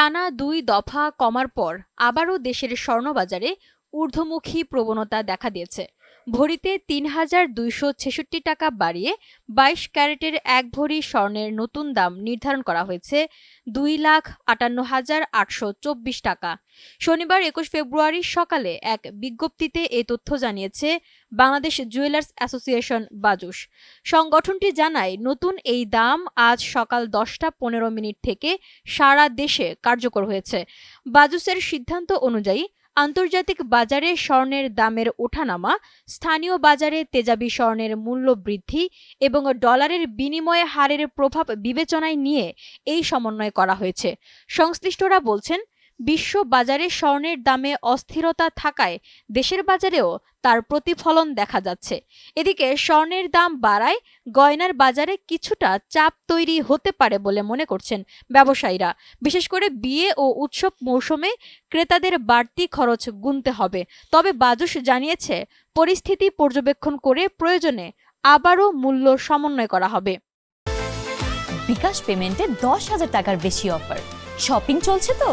টানা দুই দফা কমার পর আবারও দেশের স্বর্ণবাজারে ঊর্ধ্বমুখী প্রবণতা দেখা দিয়েছে। ভরিতে তিন হাজার দুইশো ছেষট্টি টাকা বাড়িয়ে বাইশ ক্যারেটের এক ভরি স্বর্ণের নতুন দাম নির্ধারণ করা হয়েছে দুই লাখ আটান্ন হাজার আটশো চব্বিশ টাকা। শনিবার একুশ ফেব্রুয়ারি সকালে এক বিজ্ঞপ্তিতে এ তথ্য জানিয়েছে বাংলাদেশ জুয়েলার্স অ্যাসোসিয়েশন বাজুস সংগঠনটি জানায়, নতুন এই দাম আজ সকাল দশটা পনেরো মিনিট থেকে সারা দেশে কার্যকর হয়েছে। বাজুসের সিদ্ধান্ত অনুযায়ী আন্তর্জাতিক বাজারে স্বর্ণের দামের ওঠানামা, স্থানীয় বাজারে তেজাবি স্বর্ণের মূল্য বৃদ্ধি এবং ডলারের বিনিময় হারের প্রভাব বিবেচনায় নিয়ে এই সমন্বয় করা হয়েছে। সংশ্লিষ্টরা বলছেন বিশ্ব বাজারে স্বর্ণের দামে অস্থিরতা থাকায় দেশের বাজারেও তার প্রতিফলন দেখা যাচ্ছে। এদিকে স্বর্ণের দাম বাড়ায় গয়নার বাজারে কিছুটা চাপ তৈরি হতে পারে বলে মনে করছেন ব্যবসায়ীরা। বিশেষ করে বিয়ে ও উৎসব মৌসুমে ক্রেতাদের বাড়তি খরচ গুনতে হবে। তবে বাজুস জানিয়েছে, পরিস্থিতি পর্যবেক্ষণ করে প্রয়োজনে আবারও মূল্য সমন্বয় করা হবে। বিকাশ পেমেন্টে দশ হাজার টাকার বেশি অফার। শপিং চলছে তো?